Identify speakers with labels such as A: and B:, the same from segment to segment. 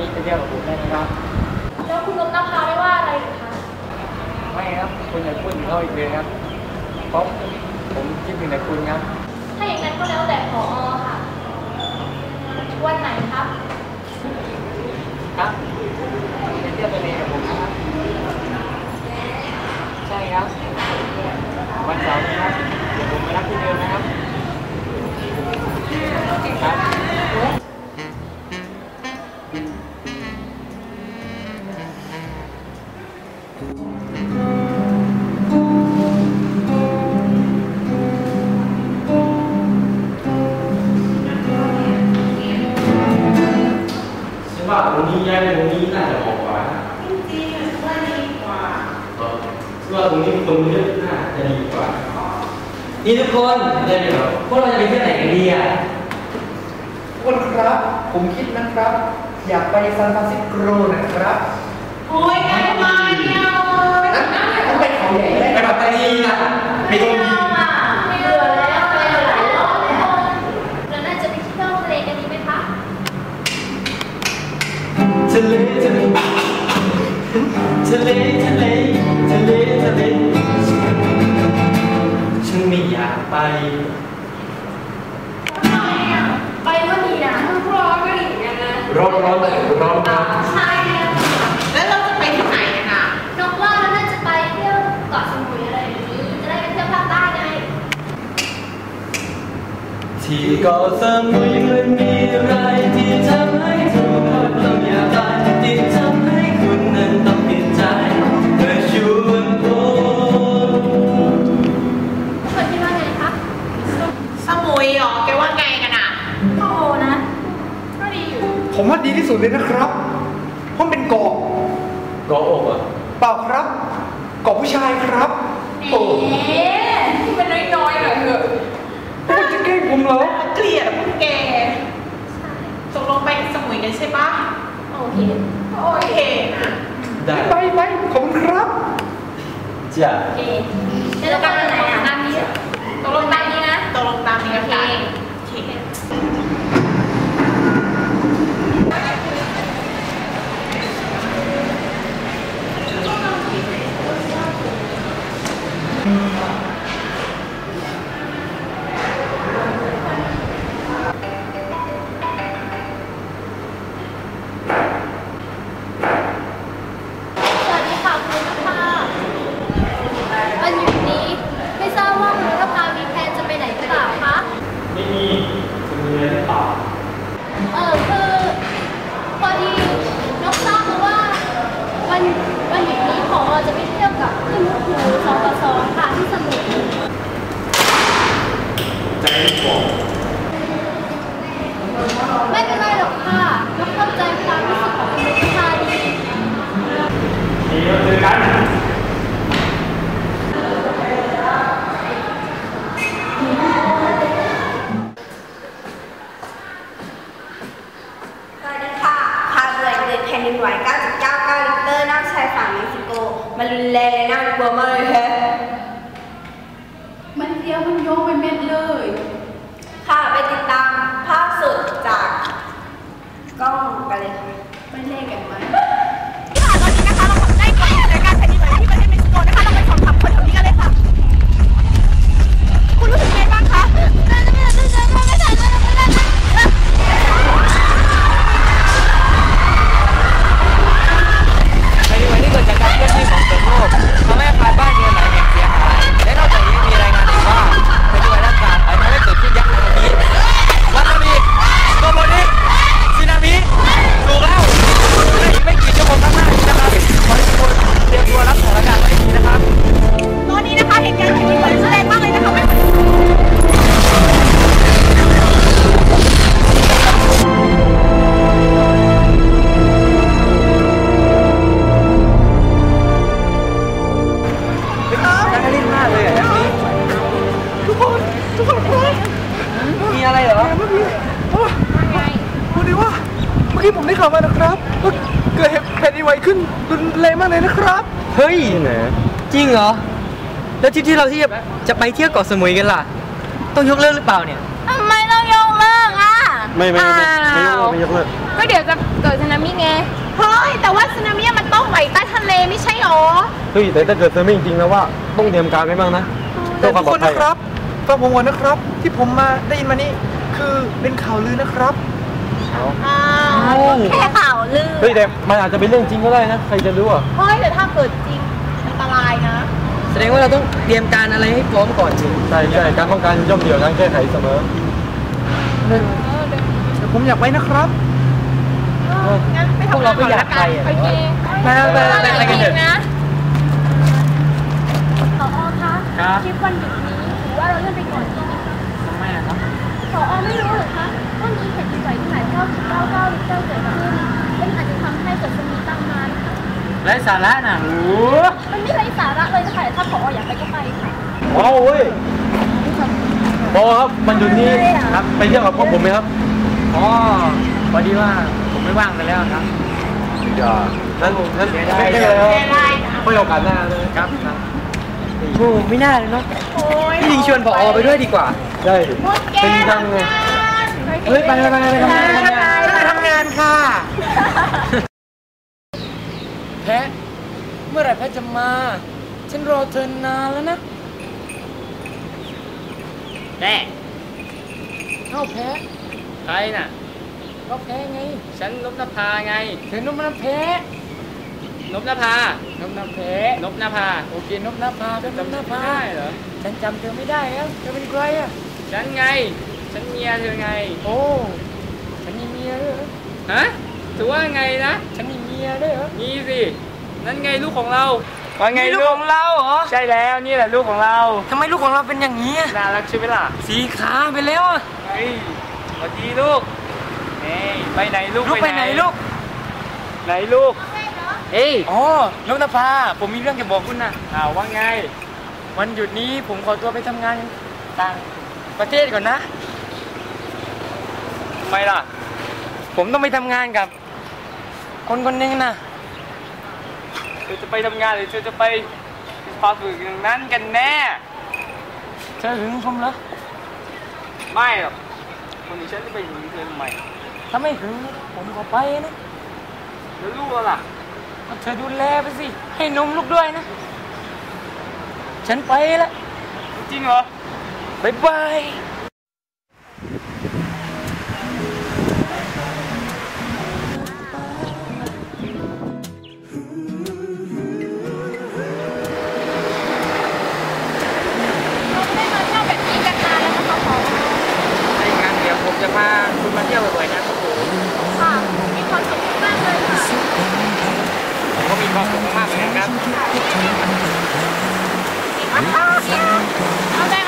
A: นี้จะเที่ยวกับผมได้ไหมครับ
B: แล้วคุณนพน
A: พาไม่ว่าอะไรหรือคะไม่ครับคุ
C: ณอย่าพูดถึงเขาอีกเลย
D: ค
C: รับ
D: เพราะผมคิดถึงแต่
A: คุณครับ ถ้าอย่างนั้นก็
E: แล้ว
D: แต่
B: ผออค่ะ วันไหนครับ ครับไปเที่ยวทะเลกับผม
D: นะ
B: ครับใช่ค
D: รับ วันเสาร์นะค
B: รับเดี๋
E: ผมไป
B: รับที่เดิมนะครับครับ
D: ที่เกาะสมุยมันมีอะไรที่ทำให้ทุกคนต้องอยากไปที่ทำให้คุณนั้นต้องเปลี่ยนใจเธอชวนผม
B: ทุกคนคิดว่าไงคะ
E: สมุยเหรอแกว่าไงกันอะ
B: โอ้นะ ก็ดีอยู่
A: ผมว่าดีที่สุดเลยนะครับเพราะมันเป็นเกาะ
C: เกาะอกอะ
A: เปล่าครับเกาะผู้ชายครับ
B: เอ๊ะ
E: มันน้อยๆหน่อยเถอะ
A: คุณจะแกล้งผมเหรอ
E: เกลียดอะพวกแกตกลงไปสมุยกันใช่ปะ
B: โอเค
E: โอเคนะ
C: ได้
A: ไปไปขอบคุณครับ
C: จ้ะ
B: โอเคแล้วเราไปวันไหนอะตามนี้
E: ตกลง
B: ตามนี้นะ
E: ตกลงตามนี้กันค่ะโอเคา
B: กเล
F: ยอะ
G: แบบ
D: นี้ทุกคน ทุกคนมีอะไร
G: เหร
D: อ
A: พอดีว่า เมื่อกี้ผมได้ข่าวมานะครับว่าเกิดเหตุแผ่นดินไหวขึ้นรุนแรงมากเลยนะครับ
D: เฮ้ยจริงเหรอ แล้วทริปที่เราที่จะจะไปเที่ยวเกาะสมุยกันล่ะ ต้องยกเลิกหรือเปล่าเนี่ย
G: ทำไมต้องยกเลิกอะ
C: ไม่ไม่ไม่ไม่ไม่ยกเลิก
G: ก็เดี๋ยวจะเกิดสึนามิไง เฮ้ย แต่ว่าสึนามิมันต้องไหลใต้ทะเลไม่ใช่หรอ
D: เฮ้ยแต่ถ้าเกิดเธอไม่จริงๆแล้วว่าต้องเตรียมการไว้บ้างนะ
H: แต่
D: เพื่อค
H: ทุ
D: วาม
H: ก
D: ปล
H: ค
D: อดภัย
H: นนะครับฟังผมก่อนนะครับ ที่ผมมาได้ยินมานี่คือเป็นข่าวลือนะครับ
G: อ้าวแค่ข่าวลือ
D: เฮ้ยแต่มันอาจจะเป็นเรื่องจริงก็ได้นะใครจะรู้อะ
G: เฮ้ยแต่ถ้าเกิดจริงอันตรายนะ
E: แสดงว่าเราต้องเตรียมการอะไรให้พร้อมก่อนสิ
D: ใช่ใช่การป้องกันย่อมเดียวการแก้ไขเสมอ
H: แต่ผมอยากไปนะครับ
G: งั้นไป
E: พวก
G: ทำ
E: เรา
G: งาน
E: ก็
G: ก่อน
E: อยา
G: ละ
E: ก
G: กั
E: ไป
G: น
E: อะ
G: โอเค
H: ไปไปไปไปกันเถอะ
G: นะ
B: ผอคะ
D: ครับ
B: คลิปวันหยุดนี้ถือว่าเราเลื่อนไปก่อนดีไหมคะ
E: ทำไมอะครับ
B: ผอไม่รู้เหรอคะว่ามีแผ่นดินไหวขนาด9.99ลิกเตอร์เกิดขึ้นเป็นอาจจะทำให้เกิดสึนามิตามมานะคะ
E: ไร้สาระน่ะโอ้
B: มันไม่ไร้สาระเลยนะคะแต่ถ้าผออยากไปก็ไปค่ะ
D: ว้าวเว้ยพอครับมันหยุดนี้ครับไปเที่ยวกับพวกผมไหมครับ
E: อ๋อ พอดีว่าผมไม่ว่างไปแล้วครับ
D: อย่านั้นนั้น
E: เสี
D: ไม่
E: ยดาย
D: ไม่เลยครับไม่โอกาสหน้าเลย
E: ครับครับโอ้ไม่น่าเลยเนาะพี่ยิงชวนผอไปด้วยดีกว่า
D: ใช่เป็นทางไง
E: เฮ้ยไปไปไปไปทำงานทำงาน
H: ทำงานค่ะ
E: แพ้เมื่อไหร่แพ้จะมา ฉันรอเธอนานแล้วนะแน่เข้าแพ้
I: ใครน่ะ
E: ก็แพ้ไง
I: ฉันนบนภาไง
E: เธอนบน้ำแพ้
I: นบนภาน
E: บน้ำแพ้
I: นบนภา
E: โอเคนบน้ำพาก็นบน้ำพา
I: ได้เหรอ
E: ฉันจำเธอไม่ได้แล้วเธอเป็นใครอะ
I: ฉันไง ฉันเมียเธอไง
E: โอ้ฉันมีเมียด้วยเหรอ
I: ฮะถือว่าไงนะ
E: ฉันมีเมียด้วยเหรอ
I: มีสิ นั่นไงลูกของเราว่าไง
E: นี่
I: ลู
E: ลูก
I: ก
E: ของเราเหรอ
I: ใช่แล้วนี่แหละลูกของเรา
E: ทำไมลูกของเราเป็นอย่างนี้อะ
I: น่ารักใช่ไหมล่ะ
E: สีขาไปแล้วอะ
I: เฮ้ยสวัสดีลูกเฮ้ย ไปไหนลูก
E: ลูกไปไหนลูก
I: ไหนลูกเฮ้ย
E: อ๋อนบนภาผมมีเรื่องจะบอกคุณนะ
I: อ้าวว่าไง
E: วันหยุดนี้ผมขอตัวไปทำงานต่างประเทศก่อนนะ
I: ทำไมล่ะ
E: ผมต้องไปทำงานกับ คนคนหนึงนะ
I: เธอจะไปทำงานหรือเธอจะไปพาฝึกอย่างนั้นกันแน่
E: เธอหึงผมเหรอ
I: ไม่หรอกคนนี้ฉันจะไปหนีเธอทำไม
E: ถ้าไม่หึงผมก็ไปนะ
I: แล้วลูกเราล่ะ
E: ก็เธอดูแลไปสิ ให้นมลูกด้วยนะ ฉันไปแล้ว
I: จริงเหรอ
E: บ๊ายบาย
B: ค
E: วาม
B: สุขมาก
E: ๆเหมือนกัน
B: เอาแรงเอาแรง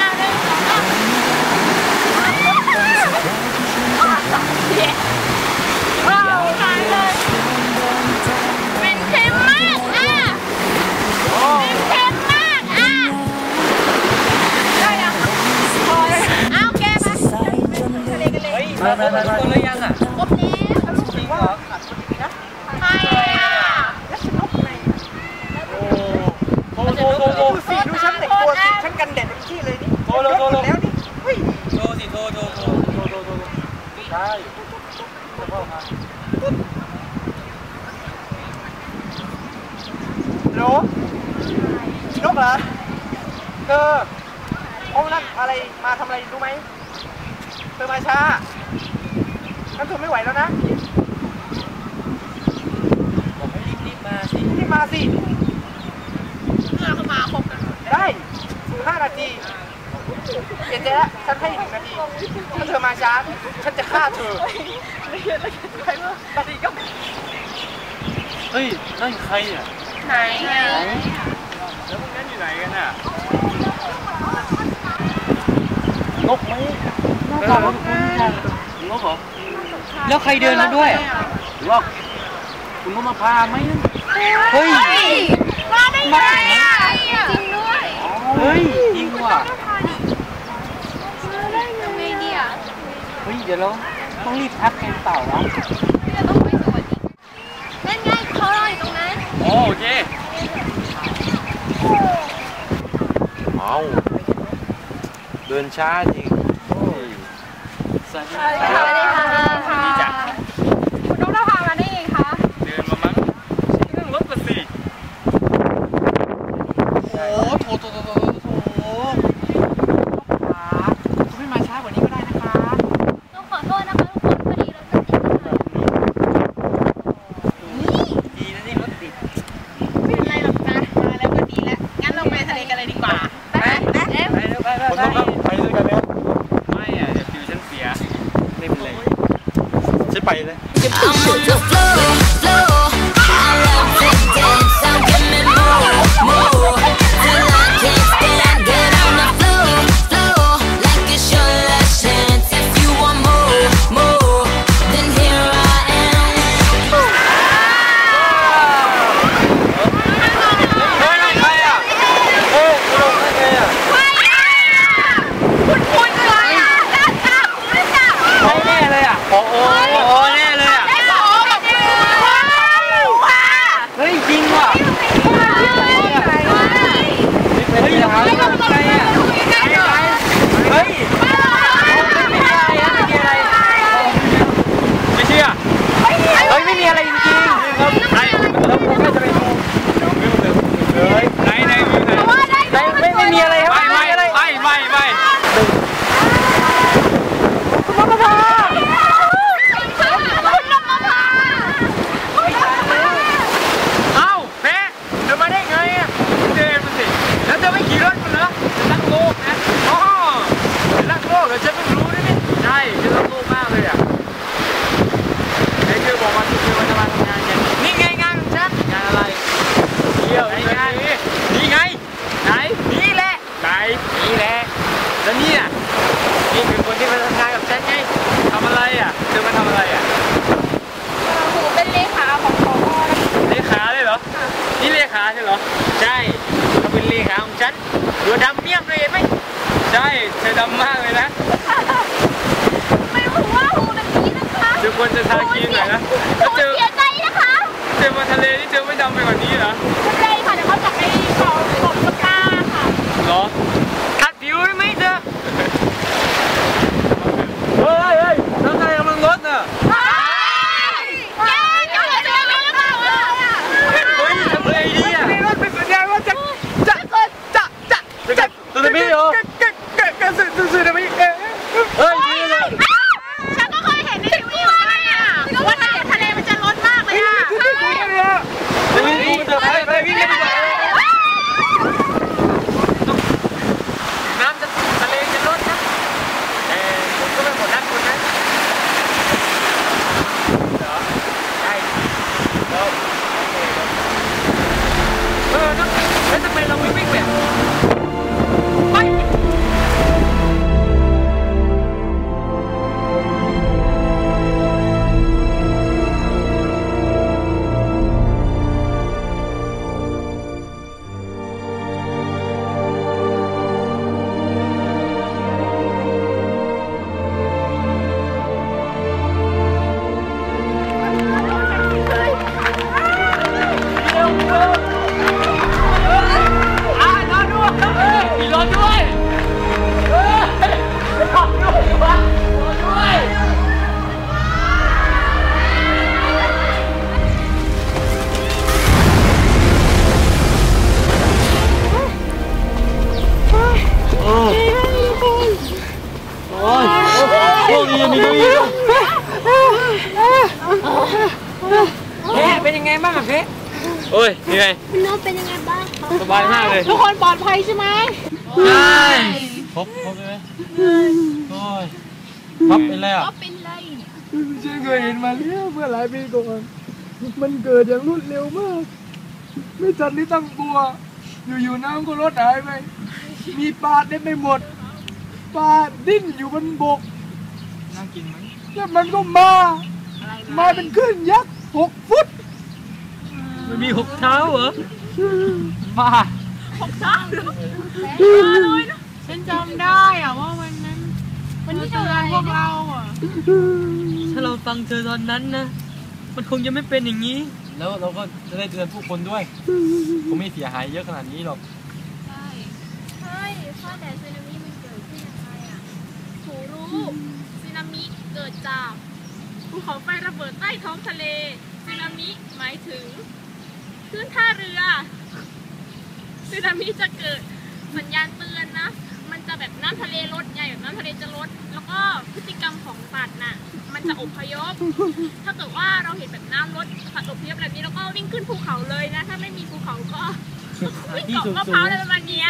B: อ
E: ห้อ
H: งนั่นอะไรมาทำอะไรรู้ไหมเธอมาช้างั้นเธอไม่ไหวแล้วนะ
E: บอกให้รีบๆมาสิ
H: รีบมาสิ
G: เราก็มาคบกัน
H: ได้ห้านาทีเปลี่ยนใจแล้วฉันให้หนึ่งนาทีถ้าเธอมาช้า ฉันจะฆ่าเธอนาทีก็
I: เฮ้ยนั่นใครอะ
G: ไหนอะ
I: แล้วพวกนั้นอยู่ไหนกันอะ
E: นกไหม
I: นกเหรอ
E: แล้วใครเดินมาด้วย
I: หรือว่าคุณนกมาพาไหม
E: เฮ้ย
B: มาได้ไงอะจริงด้วย
I: เฮ้ยจริงว่ะ
B: ทำไงดีอะ
E: เฮ้ยเดี๋ยวเราต้องรีบพักกันเปล่าวะ
B: จะต้องไปสวัสดีนั่นไงเขารออยู่ตรงนั้น
I: โอเค
D: เอาเดินช้าจริง
I: สวั เสบา
D: ยมากเลย ทุก
I: คน
D: ปลอด
J: ภัยใช่ไหม
D: ใช่ครบครบเลยไหมโอ้ยพับไปแล้ว
I: ก็เป็นไรเนี่ย
H: ฉันเคยเห็นมาแล้วเมื่อหลายปีก่อนมันเกิดอย่างรวดเร็วมาก ไม่ทันที่ตั้งตัว อยู่ๆน้ำก็ลดหายไป มีปลาเต็มไปหมด ปลาดิ้นอยู่บนบก
D: น่ากินไหม
H: แล้วมันก็มา มาเป็นคลื่นยักษ์หกฟุต
D: มันมีหกเท้าเหรอ บ้า
J: ฉันจำได้อะว่าวันนั้น
I: วันนี้
J: เธอ
I: เท่าไห
J: เตื
I: ร่
J: อนพวกเราอะ
D: ถ้าเราฟังเธอตอนนั้นนะมันคงจะไม่เป็นอย่างนี้ แล้วเราก็จะได้เตือนผู้คนด้วยคงไม่เสียหายเยอะขนาดนี้หรอก
I: ใช่ใช่ข้อแต่สึนามิมันเกิดขึ้นยังไงอะถูรู้สึนามิเกิดจากภูเขาไฟระเบิดใต้ท้องทะเลสึนามิหมายถึง คลื่นท่าเรือสึนามิจะเกิดสัญญาณเตือนนะ มันจะแบบน้ำทะเลลดไงแบบน้ำทะเลจะลด แล้วก็พฤติกรรมของสัตว์น่ะ มันจะอพยพ ถ้าเกิดว่าเราเห็นแบบน้ำลดสัตว์อพยพแบบนี้แล้วก็วิ่งขึ้นภูเขาเลยนะ ถ้าไม่มีภูเขาก็วิ่งเกาะมะพร้าวอะไรประมาณเนี้ย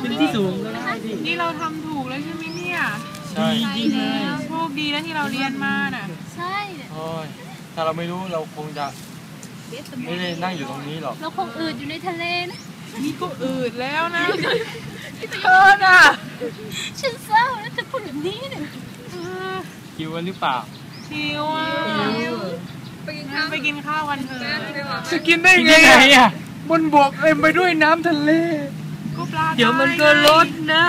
D: เป็นที่สูงก็
I: นะคะ
J: นี่เราทำถูกแล้วใช่ไหมเนี่ย
D: ใช่
I: ใช่แล้ว
J: โชคดีนะที่เราเรียนมาน่ะ
I: ใช่
D: โอ้ยถ้าเราไม่รู้เราคงจะ ไม่ได้นั่งอยู่ตรงนี้หรอก
I: เราคงอืดอยู่ในทะเลนะ
J: นี่ก็อืดแล้วนะ
I: เออน่ะฉันเศร้าแล้วจะพูดแบบนี้เนี่ย
D: คิวกันหรือเปล่า
J: ชิวอะไปกินข้าวไปกินข้าวกันเถอะ
H: จะกินได้ไงอะบนบกเต็มไปด้วยน้ำทะเล
J: ก็ปลา
D: เดี๋ยวมันก็ลดนะ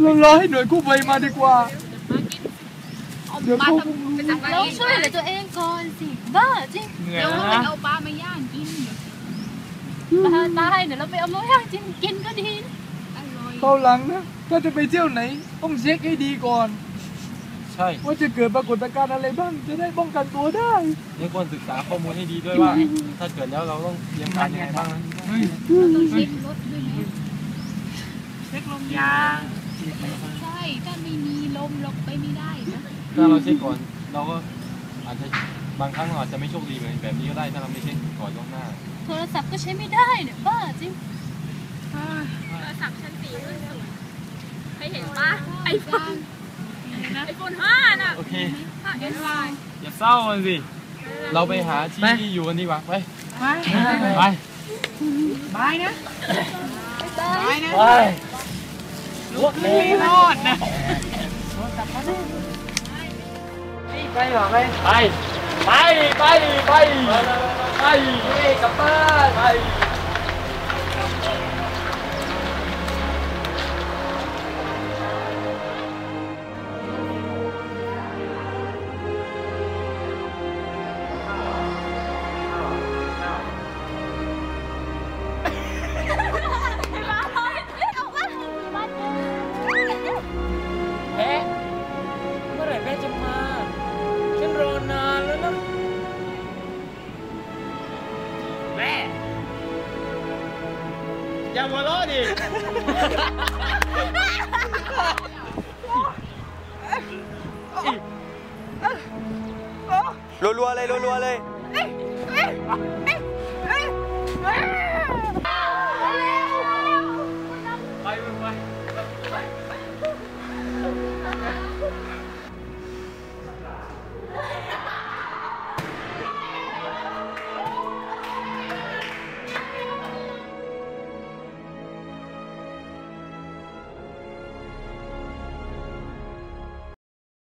H: เรารอให้หน่วยกู้ภัยมาดีกว่าเดี๋ยวเขา
I: เราช่วยเหลือตัวเองก่อนสิ บ้าจริง
D: เหนื่อยแล้วนะ
I: ปลามาย่างกินปลาตายเดี๋ยวเราไปเอามาย่างกินกินก็ดีนะอร่อย
H: เข้าหลังนะ ถ้าจะไปเที่ยวไหน ต้องเช็คให้ดีก่อน
D: ใช่
H: ว่าจะเกิดปรากฏการณ์อะไรบ้าง จะได้ป้องกันตัวได้
D: นี่ควรศึกษาข้อมูลให้ดีด้วยว่า ถ้าเกิดแล้วเราต้องเตรียมการยังไงบ้างนะ
I: ต้องเช็ครถด้วยนะ
J: เช็คลมยาง
I: ใช่ถ้าไม่มีลมเราไปไม่ได้นะ
D: ถ้าเราเช็คก่อนเราก็อาจจะ บางครั้งเราอาจจะไม่โชคดีเหมือนแบบนี้ก็ได้ถ้าเราไม่เช็คก่อนล่วงหน้า
I: โทรศัพท์ก็ใช้ไม่ได้เนี่ยบ้าจริง
J: อ่า
I: โทรศัพท์ชั้นสี่รุ่นสวยเคยเห็นปะไอโฟนไอโฟนห้าน่ะ
D: โอเค
I: ห้าเอสไลน์
D: อย่าเศร้ากันสิ เราไปหาที่ที่อยู่กันดีกว่า ไป
J: ไป
D: ไป
J: บายนะบายนะ
D: ไป
J: ไม่รอดนะ
D: ไปหรอไป ไป ไปไปไปไรัวๆเ